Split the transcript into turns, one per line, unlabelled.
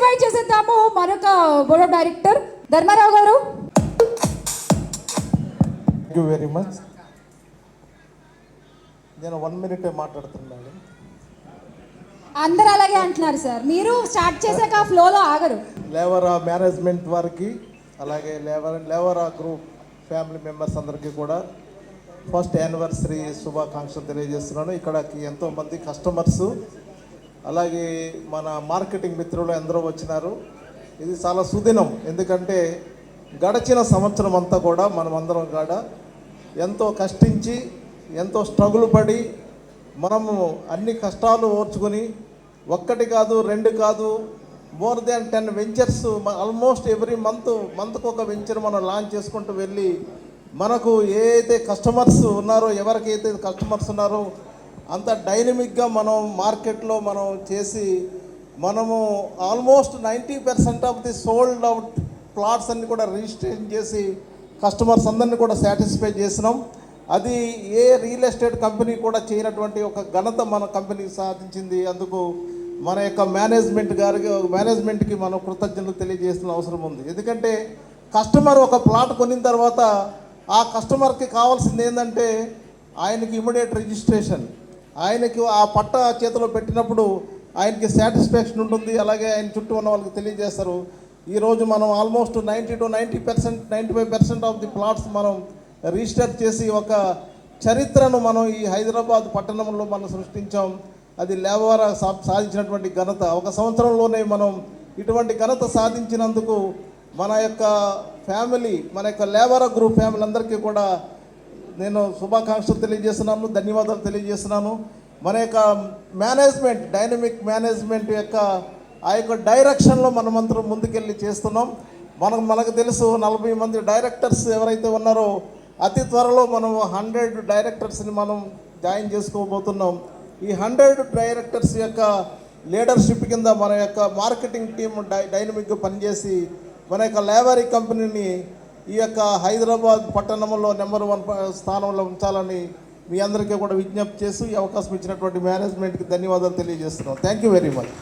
Invite చేసేద్దాము. మరొక board of director Dharmarao గారు.
థ్యాంక్ యూ వెరీ మచ్ నేను వన్ మినిటే మాట్లాడుతున్నాను
అందరు అలాగే అంటున్నారు సార్. మీరు స్టార్ట్ చేశాక ఫ్లోలో ఆగరు.
లేవరా మేనేజ్మెంట్ వారికి అలాగే లేవర్ లేవరా గ్రూప్ ఫ్యామిలీ మెంబర్స్ అందరికీ కూడా ఫస్ట్ యానివర్సరీ శుభాకాంక్షలు తెలియజేస్తున్నాను. ఇక్కడికి ఎంతోమంది కస్టమర్స్ అలాగే మన మార్కెటింగ్ మిత్రులు ఎందరో వచ్చినారు. ఇది చాలా సుదినం. ఎందుకంటే గడచిన సంవత్సరం అంతా కూడా మనమందరం కాడ ఎంతో కష్టించి ఎంతో స్ట్రగుల్ పడి మనము అన్ని కష్టాలు ఓర్చుకొని ఒక్కటి కాదు రెండు కాదు more than ten ventures almost every month మంత్కి ఒక వెంచర్ మనం లాంచ్ చేసుకుంటూ వెళ్ళి మనకు ఏ అయితే కస్టమర్స్ ఉన్నారో ఎవరికైతే కస్టమర్స్ ఉన్నారో అంత డైనమిక్గా మనం మార్కెట్లో మనం చేసి మనము almost ninety percent of the sold out plots అన్ని కూడా రిజిస్ట్రేషన్ చేసి కస్టమర్స్ అందరినీ కూడా సాటిస్ఫై చేసినాం. అది ఏ రియల్ ఎస్టేట్ కంపెనీ కూడా చేయనటువంటి ఒక ఘనత మన కంపెనీ సాధించింది. అందుకు మన యొక్క మేనేజ్మెంట్ గారికి మేనేజ్మెంట్కి మనం కృతజ్ఞతలు తెలియజేస్తున్న అవసరం ఉంది. ఎందుకంటే కస్టమర్ ఒక ప్లాట్ కొనిన తర్వాత ఆ కస్టమర్కి కావాల్సింది ఏంటంటే ఆయనకి ఇమీడియట్ రిజిస్ట్రేషన్. ఆయనకి ఆ పట్ట చేతిలో పెట్టినప్పుడు ఆయనకి సాటిస్ఫాక్షన్ ఉంటుంది. అలాగే ఆయన చుట్టూ ఉన్న వాళ్ళకి తెలియజేస్తారు. ఈరోజు మనం almost ninety two ninety percent ninety five percent of the plots మనం రిజిస్టర్ చేసి ఒక చరిత్రను మనం ఈ హైదరాబాద్ పట్టణంలో మనం సృష్టించాం. అది లేవర సా- సాధించినటువంటి ఘనత. ఒక సంవత్సరంలోనే మనం ఇటువంటి ఘనత సాధించినందుకు మన యొక్క ఫ్యామిలీ మన యొక్క లేవర గ్రూప్ ఫ్యామిలీ అందరికీ కూడా నేను శుభాకాంక్షలు తెలియజేస్తున్నాను ధన్యవాదాలు తెలియజేస్తున్నాను. మన యొక్క మేనేజ్మెంట్ డైనమిక్ మేనేజ్మెంట్ యొక్క ఆ యొక్క డైరెక్షన్లో మనమందరం ముందుకెళ్ళి చేస్తున్నాం. మనకు మనకు తెలుసు నలభై మంది డైరెక్టర్స్ ఎవరైతే ఉన్నారో అతి త్వరలో మనం హండ్రెడ్ డైరెక్టర్స్ని మనం జాయిన్ చేసుకోబోతున్నాం. ఈ హండ్రెడ్ డైరెక్టర్స్ యొక్క లీడర్షిప్ కింద మన యొక్క మార్కెటింగ్ టీం డై డైనమిక్గా పనిచేసి మన యొక్క లేబరీ కంపెనీని ఈ యొక్క హైదరాబాద్ పట్టణంలో నెంబర్ వన్ ప- స్థానంలో ఉంచాలని మీ అందరికీ కూడా విజ్ఞప్తి చేస్తూ ఈ అవకాశం ఇచ్చినటువంటి మేనేజ్మెంట్కి ధన్యవాదాలు తెలియజేస్తున్నాం. Thank you very much